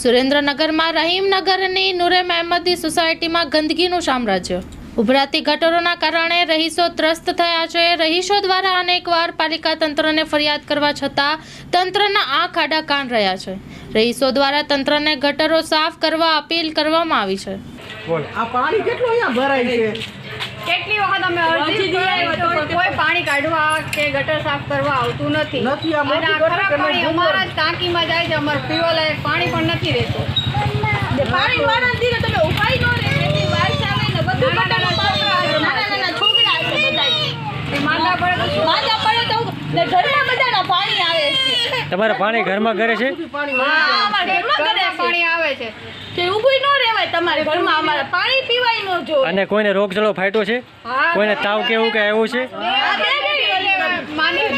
સુરેન્દ્રનગરમાં રહીમનગરની નુરેમ અહેમદી સોસાયટીમાં ગંદકીનું સામ્રાજ્ય. ઉભરાતી ગટરોના કારણે રહીશો ત્રસ્ત થયા છે. રહીશો દ્વારા અનેકવાર પાલિકા તંત્રને ફરિયાદ કરવા છતાં તંત્રના આંખ આડા કાન રહ્યા છે. રહીશો દ્વારા તંત્રને ગટરો સાફ કરવા અપીલ કરવામાં આવી છે. આ પાણી કેટલું અહીંયા ભરાય છે? કેટલી વખત અમે અરજી કરી તો પણ કોઈ પાણી કાઢવા કે ગટર સાફ કરવા આવતું નથી. નથી, અને ખરાબ પાણી અમારા જ ટાંકીમાં જાય છે અમારે પીવા લાયક પાણી પણ નથી રહેતું. પાણી વાળા દીને તમે ઉપાય નો રે કેટલી વાર ચાલે ને બધું નાના ગટરનું પાણી આવે. નાના નાના નાના છોકરા છે બધાય. એ માંદા પડે તો શું? માંદા પડે તો ને ઘરમાં બધાના પાણી આવે છે. તમારે પાણી ઘરમાં ઘરે છે? પાણી હા, અમારા ઘરમાં ઘરમાં ઘરે છે. પાણી આવે છે. ઊભું ન રહેવાય તમારે ઘરમાં અમારે. પાણી પીવાય ન અને કોઈને રોગચાળો ફાટ્યો છે? કોઈને તાવ કેવું કે આવ્યું છે? માંદી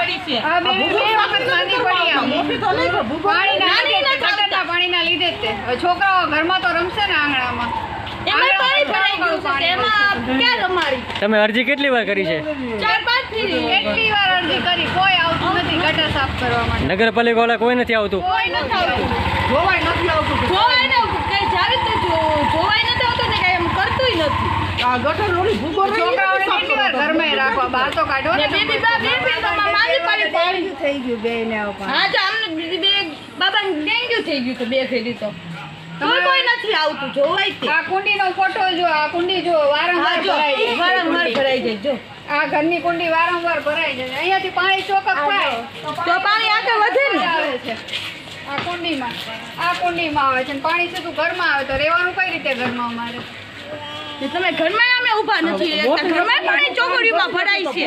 પડી છે. માંદી પડી આમ. મોટી તો નહીં. પણ ભૂગોળ પાણીના પાણીના લીધે જ તે. છોકરાઓ ઘરમાં તો રમશે ને આંગણામાં. એમાં પાણી ભરાઈ ગયું છે પાણી એમાં ક્યાં રમાડી? તમે અરજી કેટલી વાર કરી છે? ચાર પાંચ કેટલી વાર અરજી કરી? કોઈ આવતું નથી ગટર સાફ કરવા માટે. નગરપાલિકા વાળા કોઈ નથી આવતું. કોઈ નથી આવતું. જોવાય નથી આવતું જોવાય ને કઈ જાવે જોવાય નથી આવતું ને કઈ એમ કરતુંય નથી. ગટર ઓલી ભૂગો ઘરમાં રાખવા બહાર તો કાઢો ને બેબી બા બાબા માંદી પડી પાણી થઈ ગયું બે ને હા તો આમને બીજી બે બાબા ડેન્ગ્યુ થઈ ગયું તો બે ફેરી તો. કોઈ કોઈ નથી આવતું જોવાય તે આ કુંડીનો ફોટો જો આ કુંડી જો વારંવાર જો ભરાઈ જાય. વારંવાર ભરાઈ જાય જો. આ ઘરની કુંડી વારંવાર ભરાઈ જાય. અહીંયાથી પાણી ચોકક થાય તો પાણી આગળ વધે ને. આવે છે. આ કુંડીમાં આ કુંડીમાં આવે છે પાણી સીધું ઘરમાં આવે તો રહેવાનું કઈ રીતે ઘરમાં અમારે? તમે ઘરમાં અમે ઊભા નથી. રહેતા. ઘરમાં પાણી ચોકડીમાં ભરાય છે.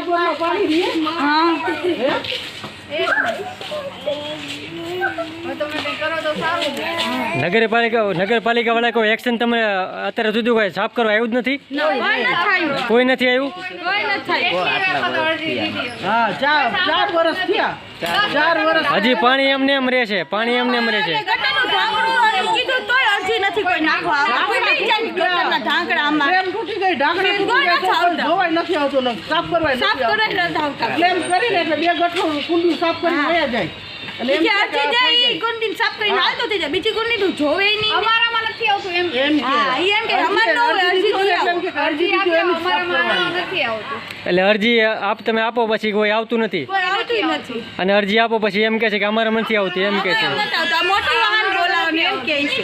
નગરપાલિકા નગરપાલિકા વાળા કોઈ એક્શન તમે અત્યારે સુધી કોઈ સાફ કરવા આવ્યું જ નથી? કોઈ નથી આવ્યું. હજી પાણી એમને એમ રહે છે પાણી એમને એમ રહે છે અને ગટરનું ઢાંકણું અને કીધું તોય અરજી નથી કોઈ નાખવા આવતું. કોઈ નહીં જાય ગટરના ઢાંકણામાં. નથી આવતું. ને સાફ કરવાય સાફ નથી આવતા. કરીને એટલે બે ગઠરો કુંડી સાફ કરીને વયા જાય. એટલે એમ કે અરજી જાય થઈ સાફ કરીને હાલતો થઈ જાય. બીજી ગુંડીનું જોવે નહીં અમારામાં નથી આવતું એમ. એમ કે. હા, એમ કે અમારે ન અરજી એટલે આવો. એમ કે અરજી અરજી એમ અમારામાં નથી આવતું. એટલે અરજી આપ તમે આપો પછી કોઈ આવતું નથી. કોઈ આવતું નથી. અને અરજી આપો પછી એમ કે છે કે અમારે નથી આવતી એમ કે છે. મોટું વાહન બોલાવો એમ કે છે.